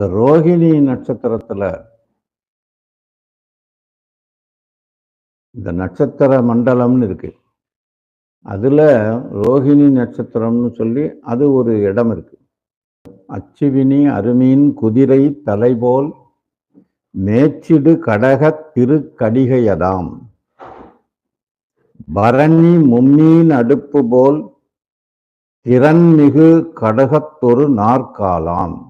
இந்த ரோஹிணி நட்சத்திரத்துல இந்த நட்சத்திர மண்டலம்னு இருக்கு. அதுல ரோஹிணி நட்சத்திரம்னு சொல்லி அது ஒரு இடம் இருக்கு. அச்சுவினி அருமீன் குதிரை தலைபோல் மேச்சிடு கடக திருக்கடிகையதாம். பரணி மும்மீன் அடுப்பு போல் திறன்மிகு கடகத்தொரு நாற்காலாம்.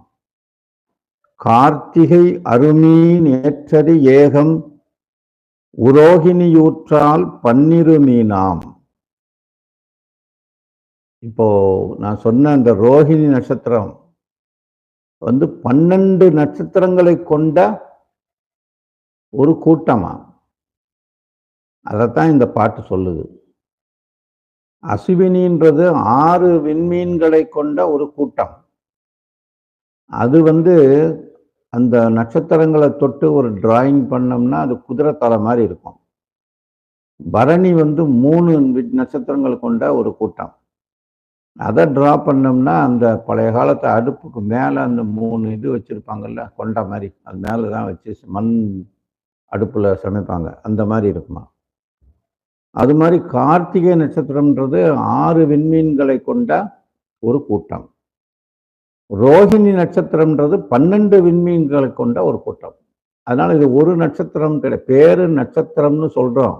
கார்த்திகை அருமீன் ஏற்றடி ஏகம் உரோகிணியூற்றால் பன்னிரு மீனாம். இப்போ நான் சொன்ன அந்த ரோஹிணி நட்சத்திரம் வந்து பன்னெண்டு நட்சத்திரங்களை கொண்ட ஒரு கூட்டமா? அதைத்தான் இந்த பாட்டு சொல்லுது. அசுவினின்றது ஆறு விண்மீன்களை கொண்ட ஒரு கூட்டம். அது வந்து அந்த நட்சத்திரங்களை தொட்டு ஒரு டிராயிங் பண்ணோம்னா அது குதிரை தலை மாதிரி இருக்கும். பரணி வந்து மூணு வி- நட்சத்திரங்கள் கொண்ட ஒரு கூட்டம். அதை ட்ரா பண்ணோம்னா அந்த பழைய காலத்து அடுப்புக்கு மேலே அந்த மூணு இது வச்சுருப்பாங்கல்ல கொண்ட மாதிரி. அது மேலே தான் வச்சு மண் அடுப்பில் சமைப்பாங்க. அந்த மாதிரி இருக்குமா? அது மாதிரி கார்த்திகை நட்சத்திரம்ன்றது ஆறு விண்மீன்களை கொண்ட ஒரு கூட்டம். ரோஹிணி நட்சத்திரம்ன்றது பன்னெண்டு விண்மீன்களை கொண்ட ஒரு கூட்டம். அதனால் இது ஒரு நட்சத்திரம் கிடையாது பேரு நட்சத்திரம்னு சொல்கிறோம்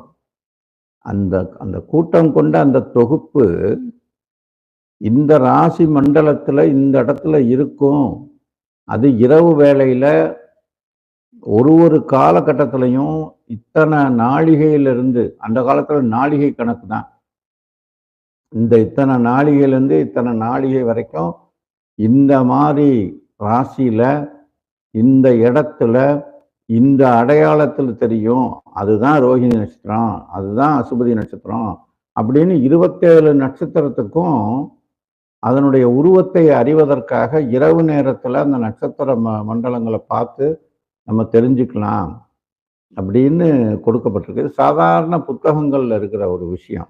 அந்த அந்த கூட்டம் கொண்ட அந்த தொகுப்பு இந்த ராசி மண்டலத்தில் இந்த இடத்துல இருக்கும். அது இரவு வேளையில் ஒரு ஒரு காலகட்டத்திலையும் இத்தனை நாளிகையிலிருந்து அந்த காலத்தில் நாழிகை கணக்கு தான். இந்த இத்தனை நாழிகையிலேருந்து இத்தனை நாழிகை வரைக்கும் இந்த மாதிரி ராசியில் இந்த இடத்துல இந்த அடையாளத்தில் தெரியும் அதுதான் ரோஹிணி நட்சத்திரம் அதுதான் அசுபதி நட்சத்திரம் அப்படின்னு இருபத்தேழு நட்சத்திரத்துக்கும் அதனுடைய உருவத்தை அறிவதற்காக இரவு நேரத்தில் அந்த நட்சத்திர ம- மண்டலங்களை பார்த்து நம்ம தெரிஞ்சுக்கலாம் அப்படின்னு கொடுக்கப்பட்டிருக்கு. சாதாரண புத்தகங்களில் இருக்கிற ஒரு விஷயம்.